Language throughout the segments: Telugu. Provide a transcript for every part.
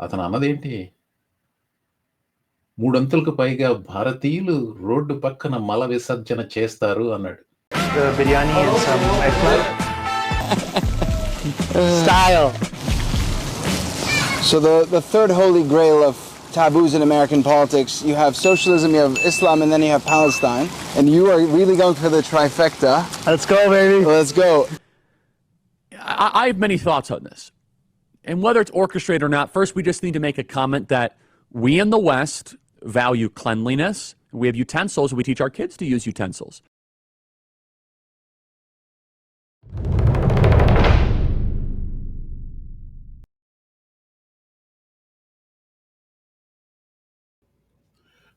అతను అన్నదేంటి మూడొంతులకు పైగా భారతీయులు రోడ్డు పక్కన మల విసర్జన చేస్తారు అన్నాడు the biryani and some eggplant. Style. So the, the third holy grail of taboos in American politics, you have socialism, you have Islam, and then you have Palestine. And you are really going for the trifecta. Let's go, baby. Let's go. I, I have many thoughts on this. And whether it's orchestrated or not, first we just need to make a comment that we in the West value cleanliness. We have utensils. We teach our kids to use utensils.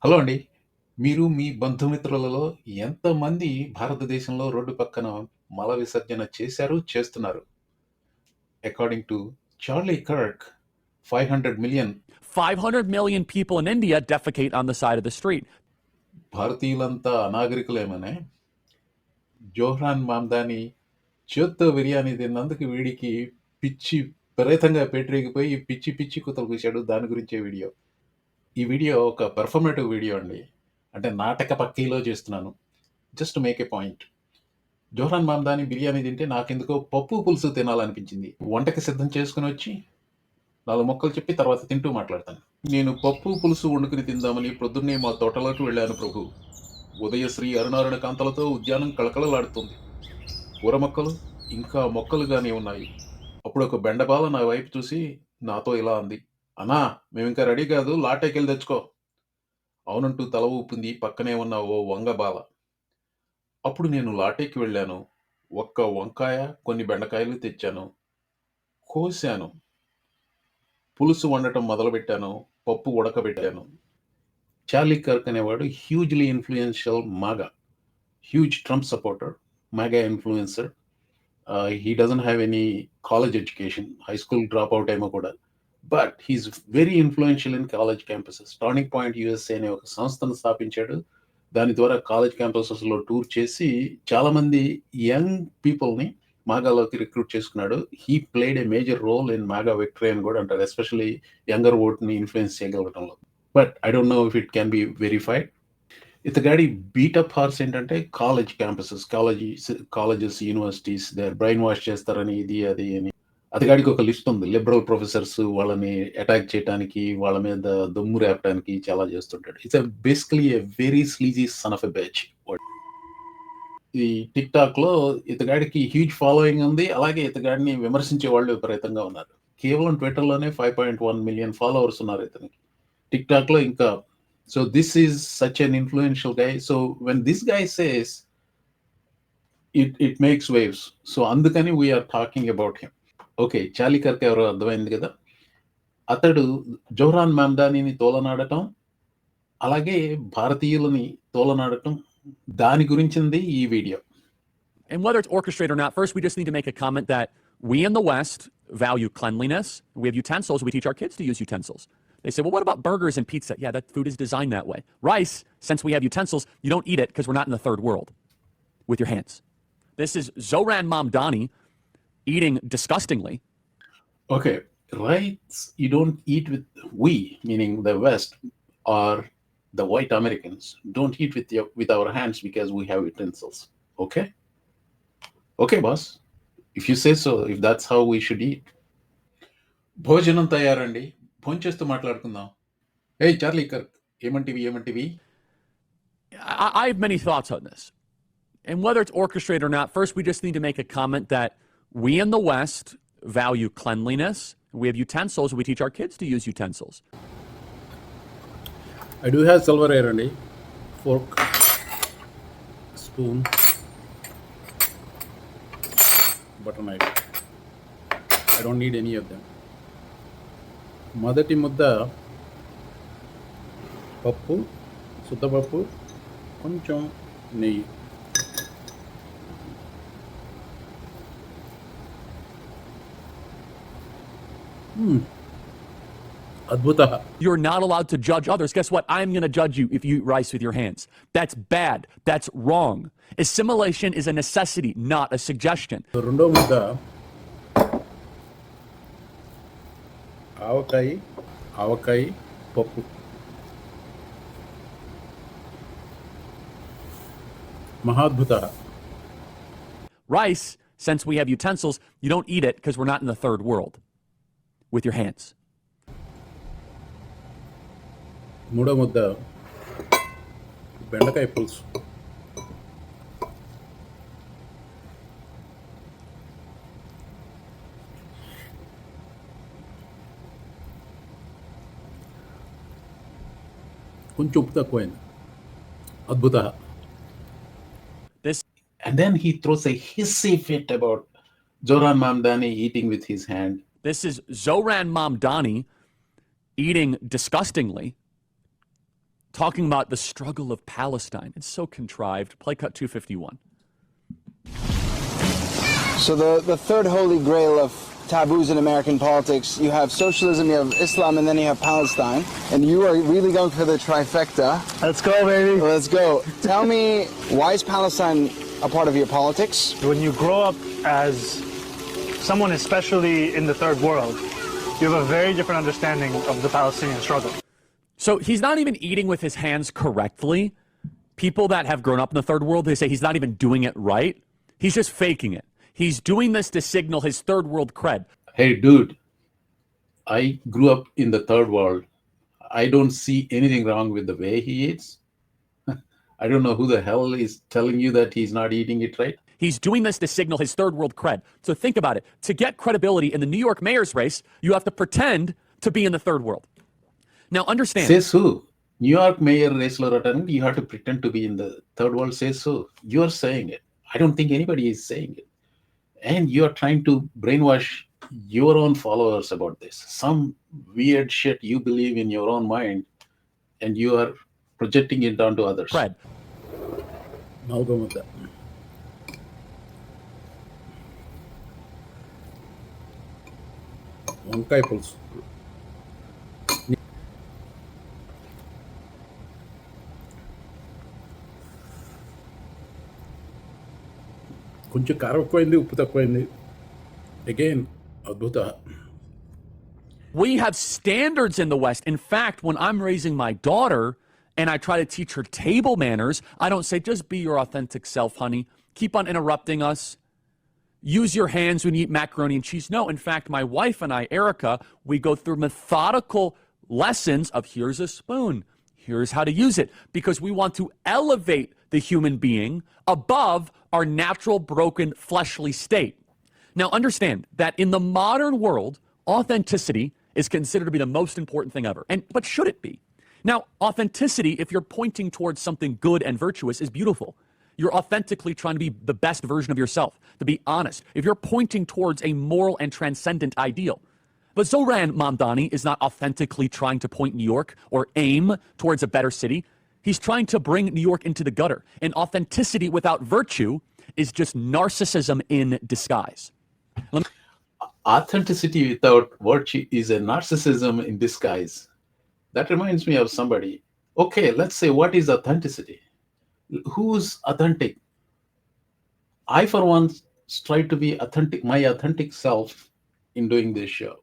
Hello అండి మీరు మీ బంధుమిత్రులలో ఎంతమంది భారతదేశంలో రోడ్డు పక్కన మల విసర్జన చేశారు చేస్తున్నారు according to Charlie Kirk five hundred million 500 million people in India defecate on the side of the street. భారతీయులంతా అనాగరికులేమనే? జోహ్రాన్ మామ్దాని చేత్తో బిర్యానీ తిన్నందుకు వీడికి పిచ్చి విపరీతంగా పెట్టిరిగిపోయి పిచ్చి పిచ్చి కుతలు కూశాడు. దాని గురించే వీడియో. ఈ వీడియో ఒక పెర్ఫార్మేటివ్ వీడియో అండి. అంటే నాటక పక్కీలో చేస్తున్నాను. Just make a point Zohran Mamdani biryani తింటే నాకెందుకో పప్పు పులుసు తినాలనిపించింది. వంటకి సిద్ధం చేసుకుని వచ్చి నాలుగు మొక్కలు చెప్పి తర్వాత తింటూ మాట్లాడతాను. నేను పప్పు పులుసు వండుకుని తిందామని ప్రొద్దున్నే మా తోటలోకి వెళ్ళాను ప్రభు. ఉదయశ్రీ అరుణారుణ కాంతలతో ఉద్యానం కళకళలాడుతుంది. కూర మొక్కలు ఇంకా మొక్కలుగానే ఉన్నాయి. అప్పుడు ఒక బెండబాల నా వైపు చూసి నాతో ఇలా అంది. అన్నా మేము ఇంకా రెడీ కాదు లాటేకెళ్ళి తెచ్చుకో. అవునంటూ తల ఊపింది పక్కనే ఉన్న ఓ వంగబాల. అప్పుడు నేను లాటేకి వెళ్ళాను. ఒక్క వంకాయ కొన్ని బెండకాయలు తెచ్చాను. కోసాను. పులుసు వండటం మొదలుపెట్టాను. పప్పు ఉడకబెట్టాను. చార్లీ కర్క్ అనేవాడు hugely influential MAGA huge Trump supporter MAGA influencer he doesn't have any college education high school drop out ఏమో కూడా. But he's very influential in college campuses Turning Point USA అనే ఒక సంస్థను స్థాపించాడు. దాని ద్వారా కాలేజ్ క్యాంపసెస్లో టూర్ చేసి చాలామంది యంగ్ పీపుల్ని మాగాలోకి రిక్రూట్ చేసుకున్నాడు. He played a major role in MAGA victory అని కూడా అంటారు. ఎస్పెషల్లీ యంగర్ ఓట్ని influence చేయగలగటంలో. But I don't know if it can be verified ఇతగాడి బీటప్ horse ఏంటంటే college campuses college colleges universities they brainwash చేస్తారని ఇది అది అని. అతగాడికి ఒక లిస్ట్ ఉంది. లిబరల్ ప్రొఫెసర్స్ వాళ్ళని అటాక్ చేయడానికి వాళ్ళ మీద దుమ్ము రేపడానికి చాలా చేస్తుంటాడు. It's basically a very sleazy son of a bitch ఈ టిక్ టాక్లో ఇతగాడికి హ్యూజ్ ఫాలోయింగ్ ఉంది. అలాగే ఇతగాడిని విమర్శించే వాళ్ళు విపరీతంగా ఉన్నారు. కేవలం ట్విట్టర్లోనే five point one million followers ఉన్నారు ఇతనికి. టిక్ టాక్లో ఇంకా so this is such an influential guy so when this guy says it it makes waves so అందుకని we're talking about him okay చాలికర్కి ఎవరో అర్థమైంది కదా అతడు జోహ్రాన్ మామ్దానిని తోలనాడటం అలాగే భారతీయులని తోలనాడటం దాని గురించింది ఈ video And whether it's orchestrated or not, first we just need to make a comment that we in the West value cleanliness. We have utensils. We teach our kids to use utensils. They say, well, what about burgers and pizza? Yeah, that food is designed that way. Rice, since we have utensils, you don't eat it because we're not in the third world with your hands. This is Zoran Mamdani eating disgustingly. Okay, rights you don't eat with we, meaning the West or the white Americans, don't eat with your with our hands because we have utensils. Okay? Okay, boss. If you say so, if that's how we should eat. భోజనం తయారండి భోంచేస్తూ మాట్లాడుకుందాం ఏ చార్లీ కర్క్ ఏమంటివి ఏమంటివి I, I have many thoughts on this. And whether it's orchestrated or not, first we just need to make a comment that we in the West value cleanliness. We have utensils. We teach our kids to use utensils. I do have silverware అండి fork, spoon, butter knife. I don't need any of them. మొదటి ముద్ద పప్పు శుద్ధపప్పు కొంచెం నెయ్యి మ్మ్. అద్భుత You're not allowed to judge others. Guess what? I'm going to judge you if you eat rice with your hands. That's bad. That's wrong. Assimilation is a necessity, not a suggestion. రెండో ముద్ద ఆవకాయ ఆవకాయ పప్పు మహాద్భుత Rice, since we have utensils, you don't eat it because we're not in the third world with your hands. మూడో ముద్ద బెండకాయ పులుసు కొంచెం ఉప్పు తక్కువైంది అద్భుత This And then he throws a hissy fit about Zoran Mamdani eating with his hand. this is Zoran Mamdani eating disgustingly, talking about the struggle of Palestine. It's so contrived. Play cut 251. So the, the third holy grail of taboos in American politics, you have socialism, you have Islam, and then you have Palestine. And you are really going for the trifecta. Let's go, baby. Let's go. Tell me, why is Palestine a part of your politics? When you grow up as someone, especially in the third world, you have a very different understanding of the Palestinian struggle. So he's not even eating with his hands correctly. People that have grown up in the third world, they say he's not even doing it right. He's just faking it. He's doing this to signal his third world cred. Hey, dude, I grew up in the third world. I don't see anything wrong with the way he eats. I don't know who the hell is telling you that he's not eating it right. He's doing this to signal his third world cred. So think about it. To get credibility in the New York mayor's race, you have to pretend to be in the third world. Now understand. Says who? New York mayor race Lieutenant, you have to pretend to be in the third world. Says who? You're saying it. I don't think anybody is saying it. And you're trying to brainwash your own followers about this. Some weird shit you believe in your own mind and you are projecting it onto others. Fred. I'll go with that. వంకాయ పులుసు కొంచెం కారం ఎక్కువైంది ఉప్పు తక్కువైంది అగైన్ అద్భుత We have standards in the West. In fact, when I'm raising my daughter and I try to teach her table manners, I don't say, just be your authentic self, honey. Keep on interrupting us. Use your hands when you eat macaroni and cheese. No, in fact, my wife and I, Erica, we go through methodical lessons of here's a spoon, here's how to use it, because we want to elevate the human being above our natural, broken, fleshly state. Now, understand that in the modern world, authenticity is considered to be the most important thing ever. And but should it be? Now, authenticity, if you're pointing towards something good and virtuous, is beautiful. You're authentically trying to be the best version of yourself, to be honest. If you're pointing towards a moral and transcendent ideal. But Zoran Mamdani is not authentically trying to point New York or aim towards a better city. He's trying to bring New York into the gutter. And authenticity without virtue is just narcissism in disguise. authenticity without virtue is a narcissism in disguise. That reminds me of somebody. Okay, let's say what is authenticity? who's authentic? I for one try to be authentic my authentic self in doing this show.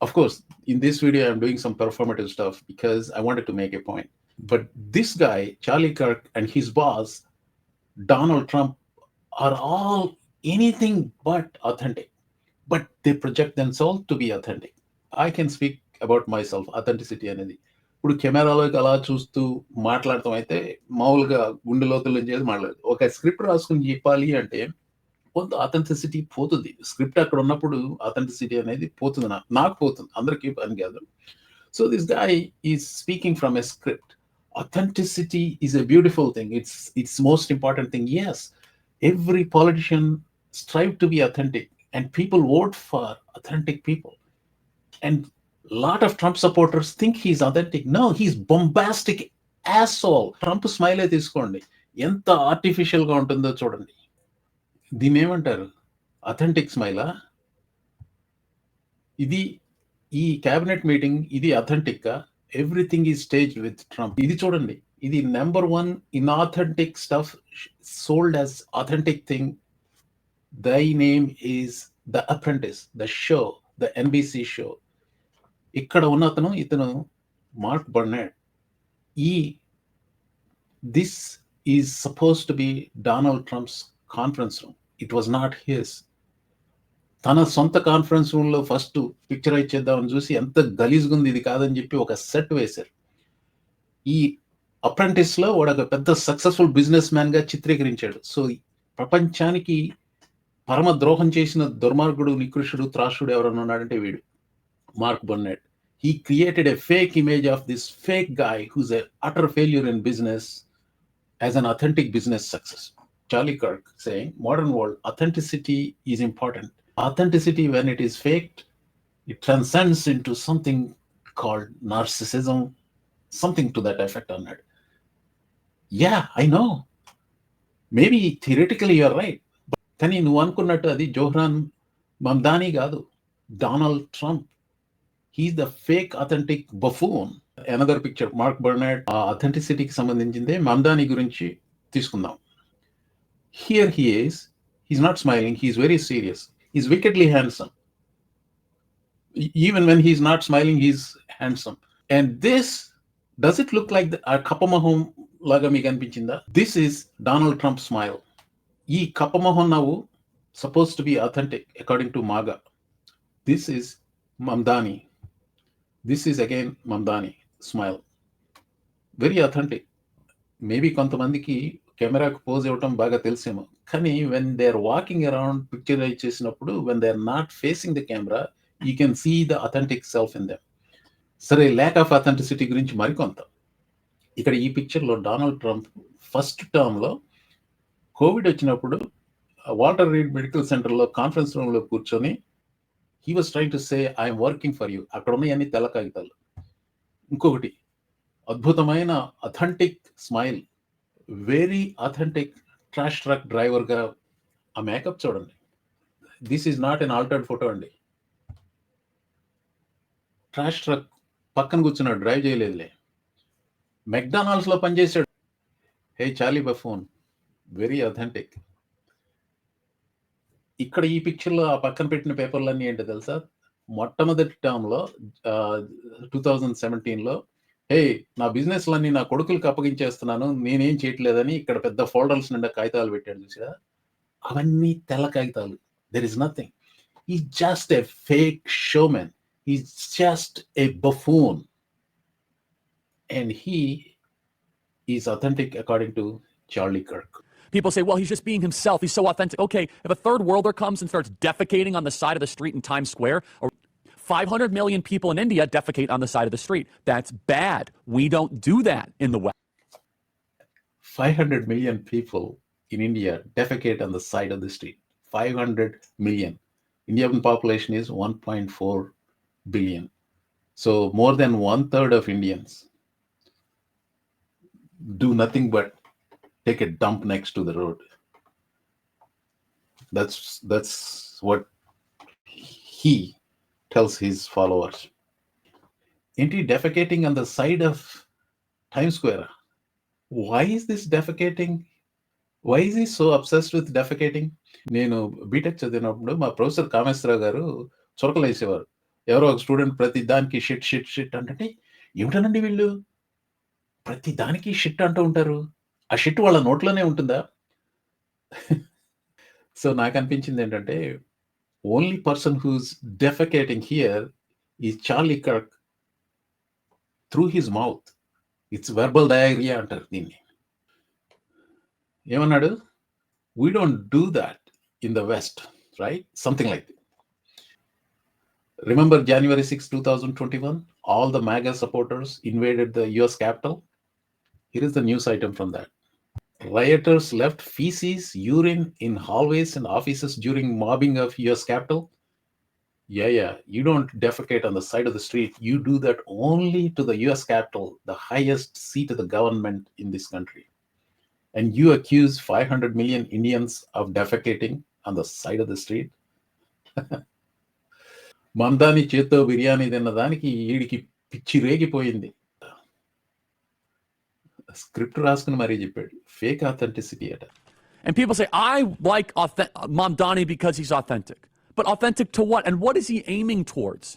Of course in this video i'm doing some performative stuff because i wanted to make a point. But this guy charlie kirk and his boss donald trump are all anything but authentic. But they project themselves to be authentic. I can speak about myself authenticity and ఇప్పుడు కెమెరాలోకి అలా చూస్తూ మాట్లాడటం అయితే మామూలుగా గుండె లోతుల చేసి మాట్లాడదు. ఒక స్క్రిప్ట్ రాసుకుని చెప్పాలి అంటే కొంత అథెంటిసిటీ పోతుంది. స్క్రిప్ట్ అక్కడ ఉన్నప్పుడు అథెంటిసిటీ అనేది పోతుంది నాకు నాకు పోతుంది. అందరికీ పని కాదు. So this guy is speaking from a script authenticity is a beautiful thing it's it's most important thing as every politician strive to be authentic and people vote for authentic people and lot of trump supporters think he's authentic. No he's bombastic asshole. Trump స్మైలే తీసుకోండి. ఎంత ఆర్టిఫిషియల్గా ఉంటుందో చూడండి. దీన్ని ఏమంటారు అథెంటిక్ స్మైలా ఇది ఈ క్యాబినెట్ మీటింగ్ ఇది అథెంటిక్గా everything is stage with Trump ఇది చూడండి. ఇది number one in authentic stuff sold as authentic thing the name is the Apprentice the show the NBC show ఇక్కడ ఉన్న అతను ఇతను మార్క్ బర్నాడ్. ఈ this is suppose to be Donald Trump's conference room it was not his తన సొంత కాన్ఫరెన్స్ రూమ్లో ఫస్ట్ పిక్చరైజ్ చేద్దామని చూసి ఎంత గలీజ్గా ఉంది ఇది కాదని చెప్పి ఒక సెట్ వేశారు. ఈ అప్రెంటిస్లో వాడు ఒక పెద్ద సక్సెస్ఫుల్ బిజినెస్ మ్యాన్గా చిత్రీకరించాడు. సో ప్రపంచానికి పరమ ద్రోహం చేసిన దుర్మార్గుడు నికృషుడు త్రాసుడు ఎవరన్నా ఉన్నాడంటే వీడు. Mark Bonnet he created a fake image of this fake guy who's a utter failure in business as an authentic business success. Charlie Kirk saying, modern world authenticity is important. Authenticity, when it is faked, it transcends into something called narcissism, something to that effect on it. Yeah, I know. Maybe theoretically you're right. కానీ నువ్వు అనుకున్నట్టు అది జోహ్రాన్ మమ్దానీ కాదు Donald Trump He's the fake authentic buffoon another picture Mark Burnett ఆ అథెంటిసిటీకి సంబంధించిందే మమ్దానీ గురించి తీసుకుందాం. Here he is he's not smiling he's very serious he's wickedly handsome even when he's not smiling he's handsome and this does it look like ఆ కప్పమొహం లాగా మీకు అనిపించిందా? This is Donald Trump smile ఈ కప్పమొహం నవ్వు suppose to be authentic according to MAGA this is Mamdani this is again Mamdani smile very authentic maybe కొంతమందికి కెమెరాకు పోజ్ ఇవ్వటం బాగా తెలిసేమో. కానీ when they are walking around picturise చేసినప్పుడు when they are not facing the camera you can see the authentic self in them సరే ల్యాక్ ఆఫ్ అథెంటిసిటీ గురించి మరికొంత. ఇక్కడ ఈ పిక్చర్లో డొనాల్డ్ ట్రంప్ ఫస్ట్ టర్మ్లో కోవిడ్ వచ్చినప్పుడు వాల్టర్ రీడ్ మెడికల్ సెంటర్లో కాన్ఫరెన్స్ రూమ్లో కూర్చొని he was trying to say I'm working for you అక్కడ ఉన్నాయన్ని తెల్ల కాగితాలు. ఇంకొకటి అద్భుతమైన authentic smile very authentic trash truck డ్రైవర్గా ఆ మేకప్ చూడండి. This is not an altered photo అండి. ట్రాష్ ట్రక్ పక్కన కూర్చున్నాడు డ్రైవ్ చేయలేదులే. మెక్డానాల్డ్స్లో పనిచేశాడు. హే చాలీ బఫోన్ వెరీ అథెంటిక్ ఇక్కడ ఈ పిక్చర్లో ఆ పక్కన పెట్టిన పేపర్లన్నీ ఏంటో తెలుసా? మొట్టమొదటి టర్మ్లో టూ థౌజండ్ సెవెంటీన్లో హే నా బిజినెస్లన్నీ నా కొడుకులకు అప్పగించేస్తున్నాను నేనేం చేయట్లేదని ఇక్కడ పెద్ద ఫోల్డర్స్ నిండా కాగితాలు పెట్టాడు చూసా అవన్నీ తెల్ల కాగితాలు. There is nothing he just a fake showman he just a buffoon and he is authentic according to Charlie Kirk People say, well, he's just being himself. He's so authentic. Okay, if a third worlder comes and starts defecating on the side of the street in Times Square, or 500 million people in India defecate on the side of the street, that's bad. We don't do that in the West. 500 million people in India defecate on the side of the street. 500 million. Indian population is 1.4 billion. So more than one third of Indians do nothing but take a dump next to the road. That's that's what he tells his followers. Ain't he defecating on the side of Times Square? why is this defecating why is he so obsessed with defecating నేను బీటెక్ చదివినప్పుడు మా ప్రొఫెసర్ కామేశ్వరరావు గారు చురకలు వేసేవారు ఎవరో ఒక స్టూడెంట్ ప్రతి దానికి షిట్ షిట్ షిట్ అంటే ఏమిటనండి వీళ్ళు ప్రతి దానికి షిట్ అంటూ ఉంటారు ఆ షిట్ వాళ్ళ నోట్లోనే ఉంటుందా సో నాకు అనిపించింది ఏంటంటే only person who's defecating here ఈ Charlie Kirk through his mouth it's verbal diarrhoea అంటారు దీన్ని ఏమన్నాడు we don't do that in the west right something like remember January six two thousand twenty one all the MAGA supporters invaded the US Capitol here is the news item from that rioters left feces, urine in hallways and offices during mobbing of US Capitol. Yeah, yeah. You don't defecate on the side of the street. You do that only to the US Capitol, the highest seat of the government in this country. And you accuse 500 million Indians of defecating on the side of the street. Mamdani చేత్తో బిర్యానీ తిన్న దానికి ఈడికి పిచ్చి రేగిపోయింది స్క్రిప్ట్ రాసుకుని మరీ చెప్పాడు ఫేక్ అథెంటిసిటీ అట And people say, I like authentic, Mamdani because he's authentic. But authentic to what? And what is he aiming towards?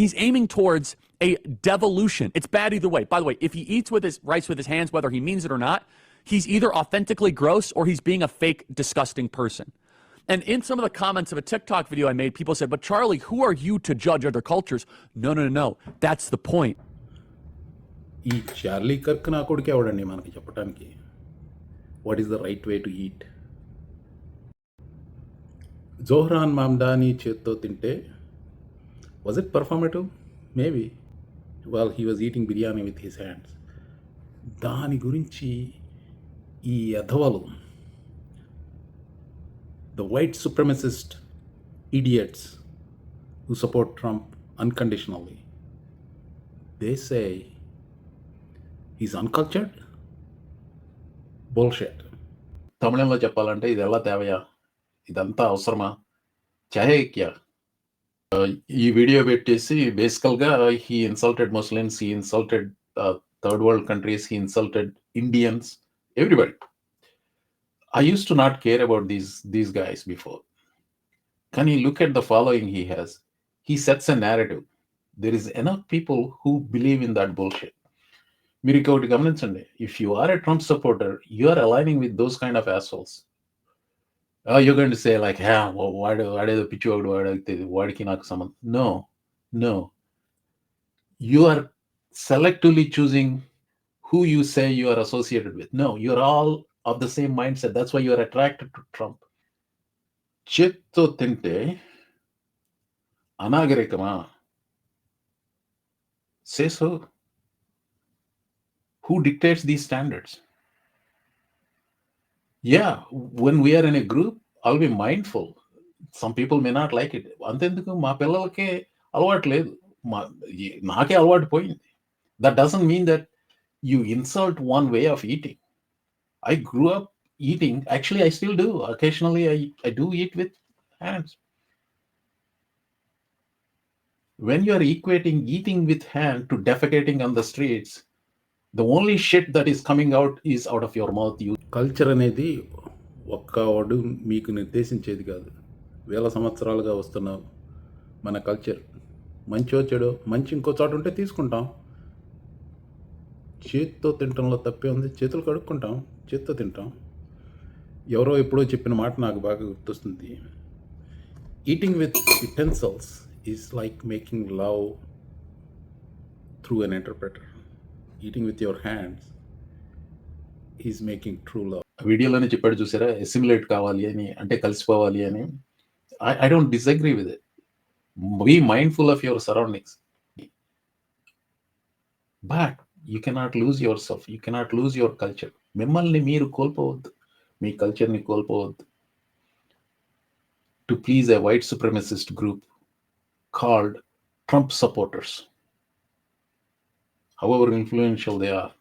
He's aiming towards a devolution. It's bad either way. By the way, if he eats with his rice with his hands, whether he means it or not, he's either authentically gross or he's being a fake, disgusting person. And in some of the comments of a TikTok video I made, people said, But Charlie, who are you to judge other cultures? No, no, no, no. That's the point. ఈ చార్లీ కర్క్ నా కొడుకే అవడండి మనకి చెప్పడానికి what is the right way to eat Zohran Mamdani చేత్తో తింటే was it performative maybe well he was eating biryani with his hands దాని గురించి ఈ అధవలు the white supremacist idiots who support Trump unconditionally They he's uncultured. Bullshit. తమిళంలో చెప్పాలంటే ఇది ఎలా తేవయా ఇదంతా అవసరమా చాహే క్యా ఈ వీడియో పెట్టేసి బేసికల్గా he insulted Muslims he insulted third world countries he insulted Indians everybody I use to not care about these these guys before Can you look at the following he has? He sets a narrative. There is enough people who believe in that bullshit. మీరు ఇంకొకటి గమనించండి if you are a Trump supporter you are aligning with those kind of assholes you Gandi say like హ్యా వాడు వాడేదో పిచ్చి వాడు వాడితే వాడికి నాకు సంబంధం no no you are selectively choosing who you say you are associated with no you are all of the same mindset that's why you are attracted to Trump చేత్తో తింటే అనాగరికమా? సేసో who dictates these standards yeah when we are in a group i'll be mindful some people may not like it అంతెందుకు మా పిల్లలకే అలవాటు లేదు మా ఈ- నాకే అలవాటు పోయింది that doesn't mean that you insult one way of eating I grew up eating actually i still do occasionally i, I do eat with hands when you are equating eating with hand to defecating on the streets the only shit that is coming out is out of your mouth you culture అనేది ఒక్కవాడు మీకు నిర్దేశించేది కాదు. వేల సంవత్సరాలుగా వస్తున్న మన కల్చర్ మంచి వచ్చాడు మంచి ఇంకో చోట ఉంటే తీసుకుంటాం. చేత్తో తినటంలో తప్పే ఉంది చేతులు కడుక్కుంటాం చేత్తో తింటాం. ఎవరో ఎప్పుడో చెప్పిన మాట నాకు బాగా గుర్తొస్తుంది. Eating with utensils is like making love through an interpreter eating with your hands is making true love వీడియోలోనే చెప్పాడు చూసారా? ఎసిమిలేట్ కావాలి అని అంటే కలిసిపోవాలి అని. I don't disagree with it be mindful of your surroundings but you cannot lose your self you cannot lose your culture మిమ్మల్ని మీరు కోల్పోవద్దు. మీ కల్చర్ని కోల్పోవద్దు. To please a white supremacist group called Trump supporters however influential they are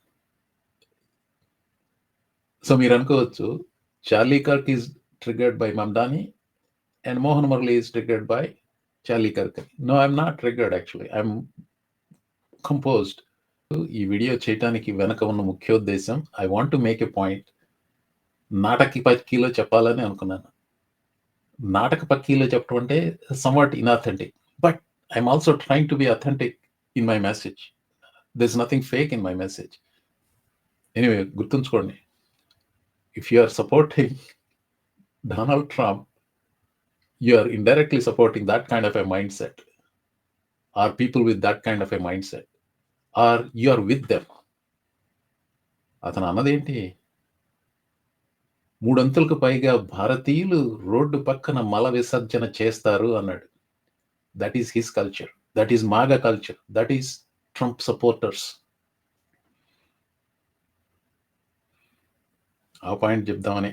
so మీరు అనుకోవచ్చు Charlie Kirk is triggered by Mamdani and Mohan Murali is triggered by Charlie Kirk no I'm not triggered actually I'm composed ఈ వీడియో చేయడానికి వెనక ఉన్న ముఖ్యోద్దేశం I want to make a point నాటకి పక్కీలో చెప్పాలని అనుకున్నాను. నాటక పక్కీలో చెప్పడం అంటే somewhat inauthentic but I'm also trying to be authentic in my message this nothing fake in my message anyway గుర్తుంచుకోండి. If you are supporting Donald Trump you are indirectly supporting that kind of a mindset are people with that kind of a mindset are you are with them అతను అన్నదేంటి మూడంతులకు పైగా భారతీయులు రోడ్డు పక్కన మల విసర్జన చేస్తారు అన్నాడు. That is his culture that is MAGA culture that is Trump supporters ఆ పాయింట్ చెప్దామని.